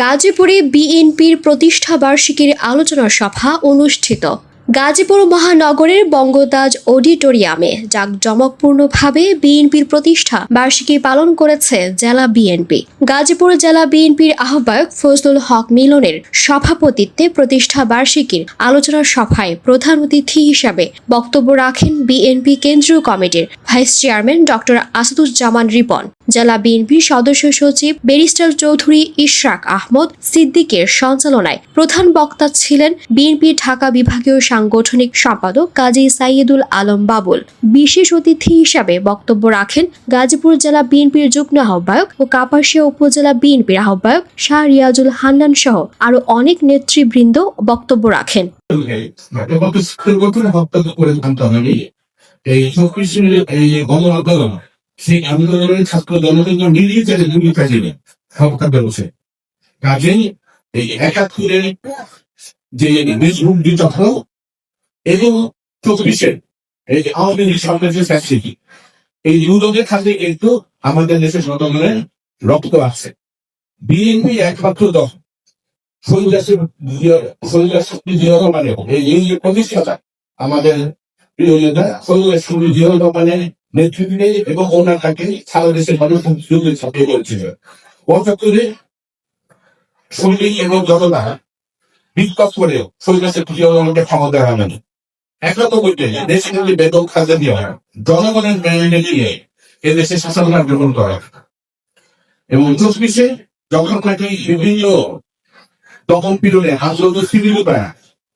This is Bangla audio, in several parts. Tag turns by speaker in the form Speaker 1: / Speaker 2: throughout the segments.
Speaker 1: গাজীপুরে বিএনপির প্রতিষ্ঠা বার্ষিকীর আলোচনা সভা অনুষ্ঠিত। গাজীপুর মহানগরের বঙ্গতাজ অডিটোরিয়ামে জাঁকজমকপূর্ণভাবে বিএনপির প্রতিষ্ঠা বার্ষিকী পালন করেছে জেলা বিএনপি। গাজীপুর জেলা বিএনপির আহ্বায়ক ফজলুল হক মিলনের সভাপতিত্বে প্রতিষ্ঠা বার্ষিকীর আলোচনা সভায় প্রধান অতিথি হিসাবে বক্তব্য রাখেন বিএনপি কেন্দ্রীয় কমিটির vice chairman doctor Asaduzzaman Ripon. জেলা বিএনপির সদস্য সচিব ব্যারিস্টার চৌধুরী ইশরাক আহমদ সিদ্দিকের সঞ্চালনায় প্রধান বক্তা ছিলেন বিএনপি ঢাকা বিভাগীয় সাংগঠনিক সম্পাদক কাজী সাইয়েদুল আলম বাবুল। বিশেষ অতিথি হিসাবে বক্তব্য রাখেন গাজীপুর জেলা বিএনপির যুগ্ম আহ্বায়ক ও কাপাসিয়া উপজেলা বিএনপির আহ্বায়ক শাহ রিয়াজুল হান্নান সহ আরও অনেক নেতৃবৃন্দ বক্তব্য রাখেন।
Speaker 2: এই সেই আন্দোলনের ছাত্র জনগণ মিলিয়ে যারা দুই প্রেসিডেন্ট সরকার বেরোছে কাজেই এই একাত্তরের যে দেশভূম বিতর্ক এবং চব্বিশের এই যে আওয়ামী লীগ সরকার যে ফ্যাসিলিটি এই দুদকের খাতে কিন্তু আমাদের দেশের জনগণের রক্ত আছে। বিএনপি একমাত্র দল। শৈলাসের শৈলাসী মানে এই প্রতিষ্ঠাতা আমাদের প্রিয় নেতা শৈলাসী জিয়া মানে নেতৃত্বে এবং ওনার তাকে সারা দেশের মানুষ সুযোগের সাথে করেছিল পঁচাত্তরে শৈলী এবং জনতা বিক্ষোভ করেও শৈলাসের রহমানকে ক্ষমতা আনেন একাত্তরতে দেশে যদি বেতন খাজা দেওয়া হয় জনগণের মেনে নিয়ে এদেশে শাসনভার গ্রহণ করা এবং চব্বিশে যখন নাকি বিভিন্ন তখন পিরনে আন্দোলন পায়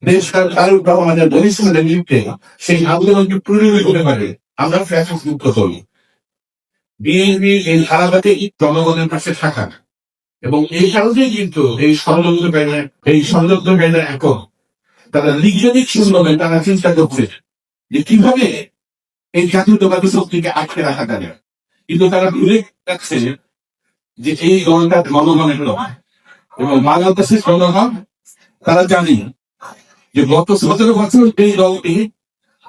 Speaker 2: দেশ তার কারও আমাদের বলিষ্ঠদের লিপ্তে সেই আন্দোলনকে প্রতিরোধ করতে পারে আমরা ফ্যাসিস মুক্ত হই। বিএনপি এই ধারাবাতে জনগণের পাশে থাকা এবং এই কারণেই কিন্তু এই ষড়যন্ত্র ব্যানার, এই ষড়যন্ত্র ব্যানার একক তারা লিগজনিক শুনবে তারা চিন্তা করছে যে কীভাবে এই জাতীয়তাবাদী শক্তিকে আটকে রাখা যাবে। কিন্তু তারা ভুলে যাচ্ছে যে এই দলটা জনগণের নয় এবং বাংলাদেশের জনগণ, তারা জানি যে গত সতেরো বছর এই দলটি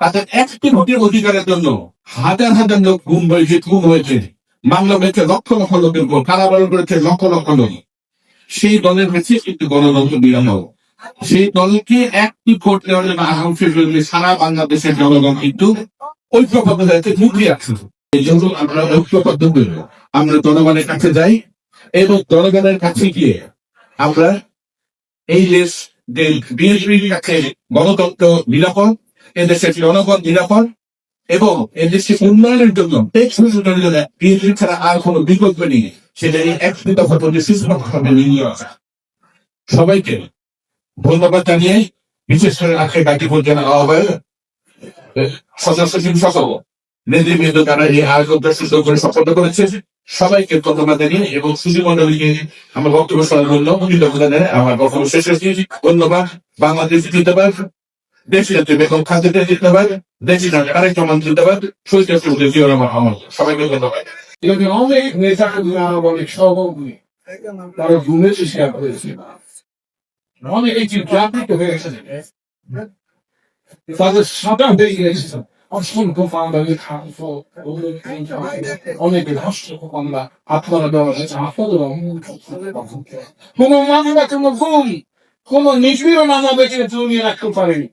Speaker 2: তাদের একটি ভোটের অধিকারের জন্য হাজার হাজার লোক গুম হয়েছে খুন হয়েছে। মামলা হয়েছে লক্ষ লক্ষ লোকের উপর, কারাবরণ করেছে লক্ষ লক্ষ লোক। সেই দলের কাছে কিন্তু গণতন্ত্র বিরামক সেই দলকে একটি ভোট নেওয়ার জন্য করলে সারা বাংলাদেশের জনগণ কিন্তু ঐক্যবদ্ধ হয়েছে মুখে আছে। এই জন্য আমরা ঐক্যবদ্ধ হইব আমরা জনগণের কাছে যাই এবং জনগণের কাছে গিয়ে আমরা এই দেশ, বিএনপির কাছে গণতন্ত্র নিরাপদ। এদেশের জনগণ নিরাপদ এবং এদেশের উন্নয়নের জন্য বিএনপি ছাড়া আর কোনো বিকল্প নেই। সেটা এই একটি দফা নিয়ে সবাইকে ধন্যবাদ জানিয়ে বিশেষ করে আজকে গাজীপুর জেলা আহ্বায়ক সদস্য সচিব সহ নেতৃবৃন্দ তারা এই আয়োজনটা সুন্দর করে সফল করেছে, সবাইকে ধন্যবাদ জানিয়ে এবং সুশী মন্ডলীকে আমার বক্তব্য শোনার জন্য আমার বক্তব্য শেষ করছি। ধন্যবাদ। বাংলাদেশ জিন্দাবাদ। দেশি যাত্রী বেগম খাদ্যের জিন্দাবাদ দেশি যাত্রী আরেক জমান জিন্দাবাদ শহীদ জিয়া রহমান আমার সবাইকে ধন্যবাদ
Speaker 3: এটাকে অনেক নেতা অনেক সহকর্মী তারা ঘুমে চেষ্টা করেছে অনেক এই জাতিত হয়ে গেছে তাদের সাদা হয়ে গেছে অসংখ্য বাঙালি খাদ্য অনেক আমরা মানবা কোন ভুল তুমি রাখতে পারেনি